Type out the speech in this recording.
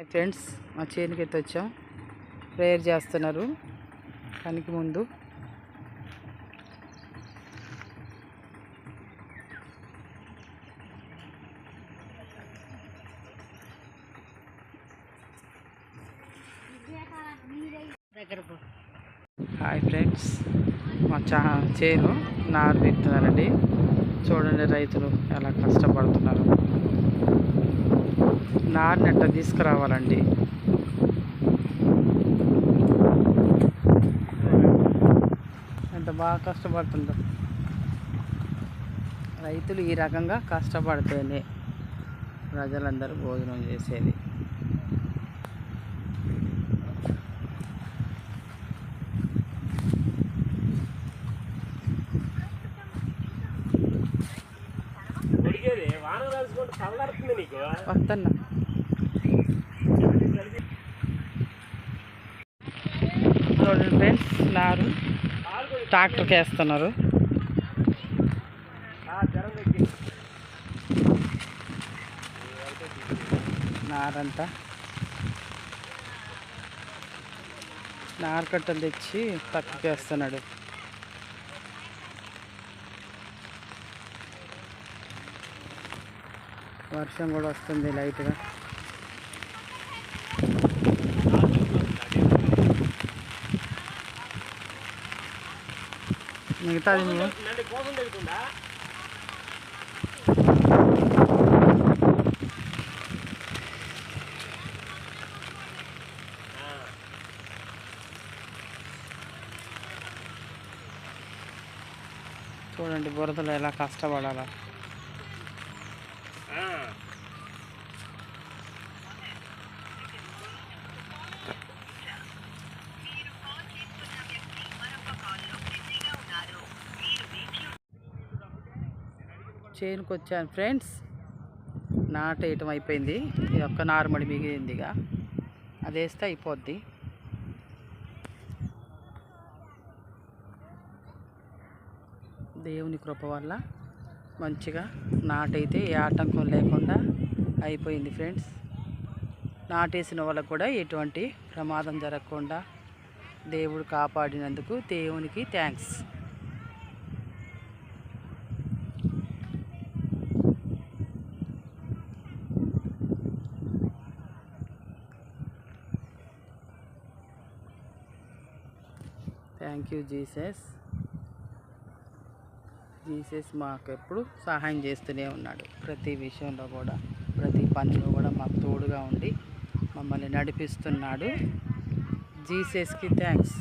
Hi friends మా చేనుకి అయితే వచ్చాం. ప్రేయర్ చేస్తున్నారు. పనికి ముందు. హాయ్ ఫ్రెండ్స్ మా చా చేను నారు విత్తున్నారండి. చూడండి రైతులు ఎలా కష్టపడుతున్నారు. నారుని ఎట్లా తీసుకురావాలండి. ఎంత బాగా కష్టపడుతుందో. రైతులు ఈ రకంగా కష్టపడితేనే ప్రజలందరూ భోజనం చేసేది. వస్తున్నా చూడండి ఫ్రెండ్స్ నారు ట్రాక్టర్కి వేస్తున్నారు. నారంతా నారు కట్టలు తెచ్చి పక్కకి వేస్తున్నాడు. వర్షం కూడా వస్తుంది లైట్గా. మిగతాది చూడండి బురదలో ఎలా కష్టపడాలా. చేనుకు వచ్చాను ఫ్రెండ్స్ నాటేయటం అయిపోయింది. ఇది ఒక్క నారుమడి మిగిలిందిగా అది వేస్తే అయిపోద్ది. దేవుని కృప వల్ల మంచిగా నాటైతే ఏ ఆటంకం లేకుండా అయిపోయింది ఫ్రెండ్స్. నాటేసిన వాళ్ళకు కూడా ఎటువంటి ప్రమాదం జరగకుండా దేవుడు కాపాడినందుకు దేవునికి thanks. Thank you Jesus Jesus మాకు ఎప్పుడు సహాయం చేస్తూనే ఉన్నాడు. ప్రతి విషయంలో కూడా ప్రతి పనిలో కూడా మాకు తోడుగా ఉండి మమ్మల్ని నడిపిస్తున్నాడు. జీసస్కి థ్యాంక్స్